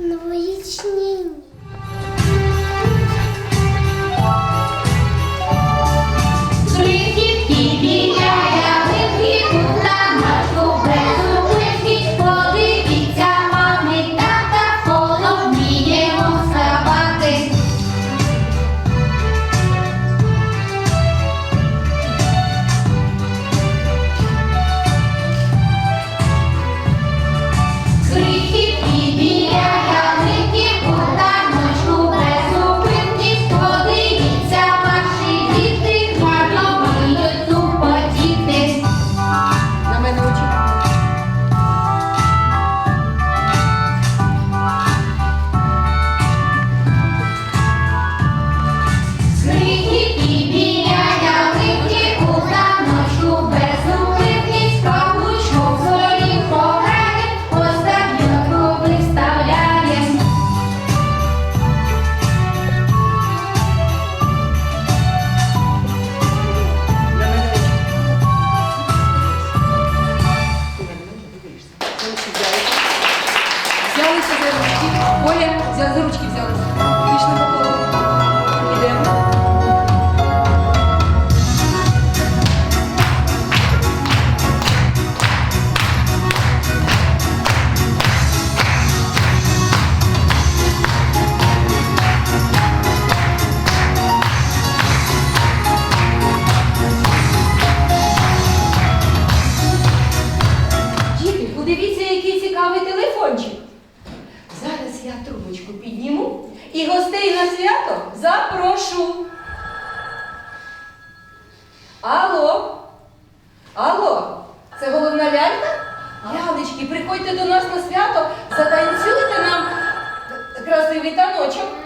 Новорічні. приходьте до нас на свято, затанцюйте нам красивий таночок.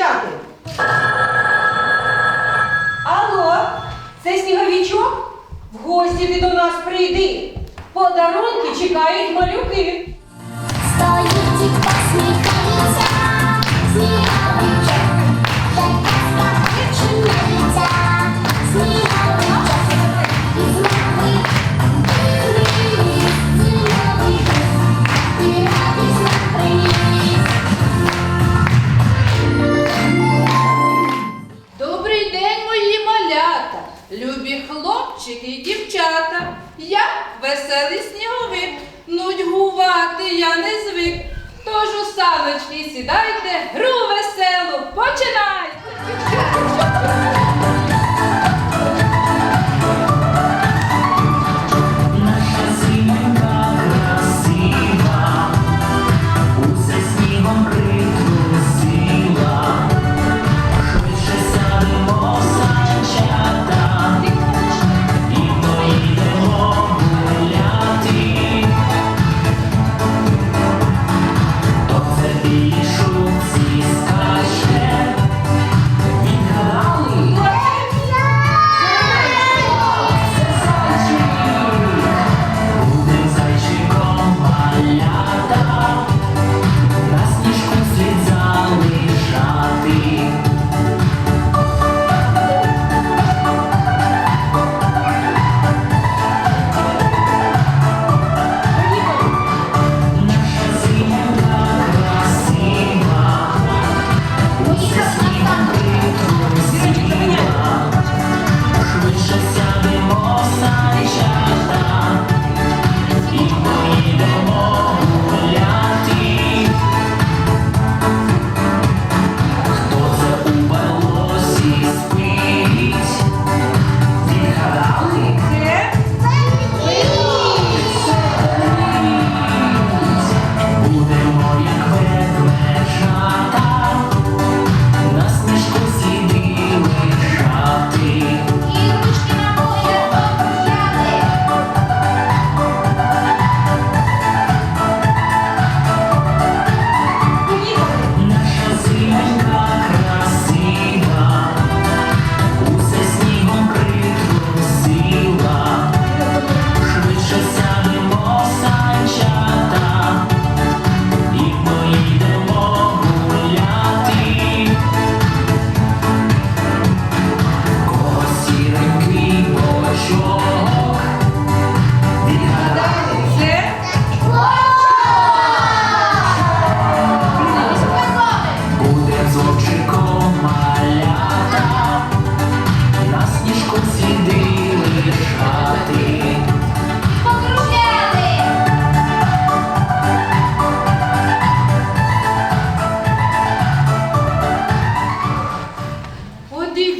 кричати? Алло, це сніговічок? В гості ти до нас прийди. Подарунки чекають малюки. веселий сніговик, нудьгувати я не звик. Тож у саночки сідайте гру веселу.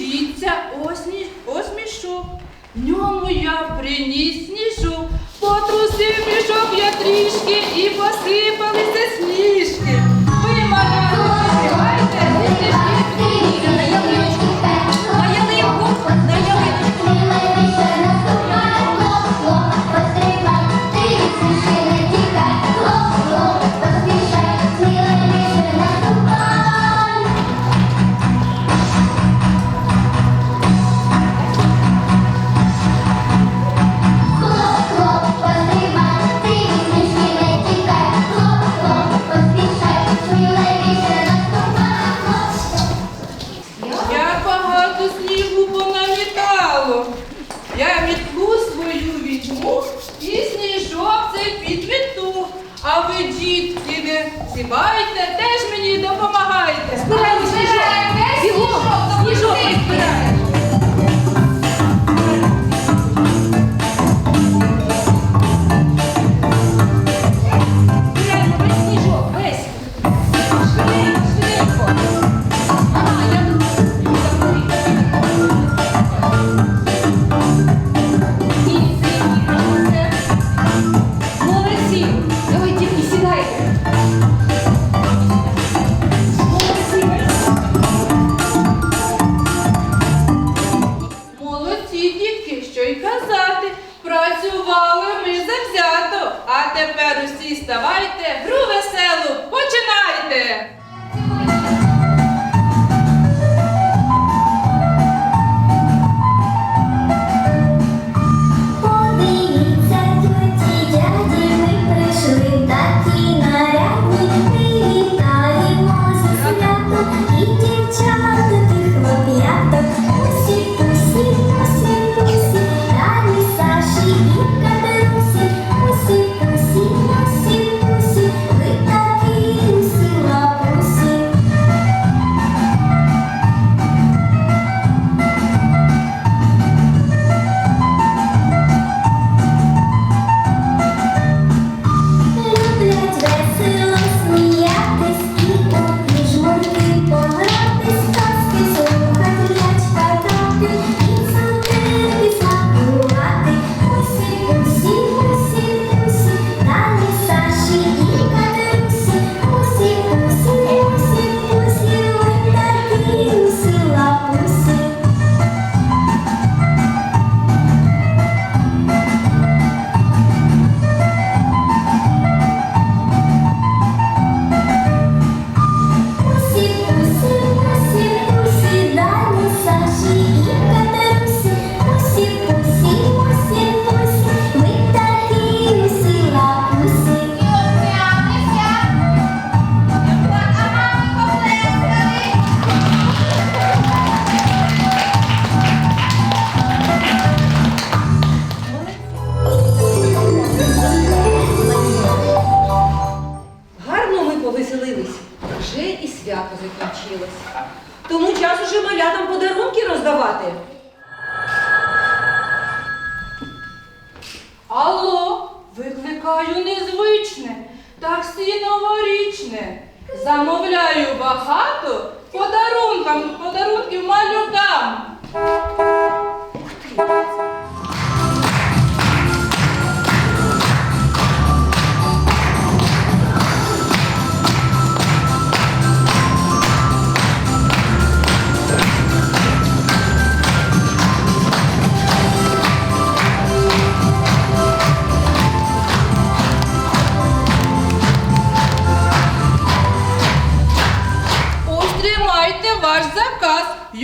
дивіться, ось, ось мішок. В ньому я приніс сніжок, потрусив мішок я трішки і посипалися сніжки.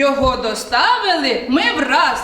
Його доставили ми враз.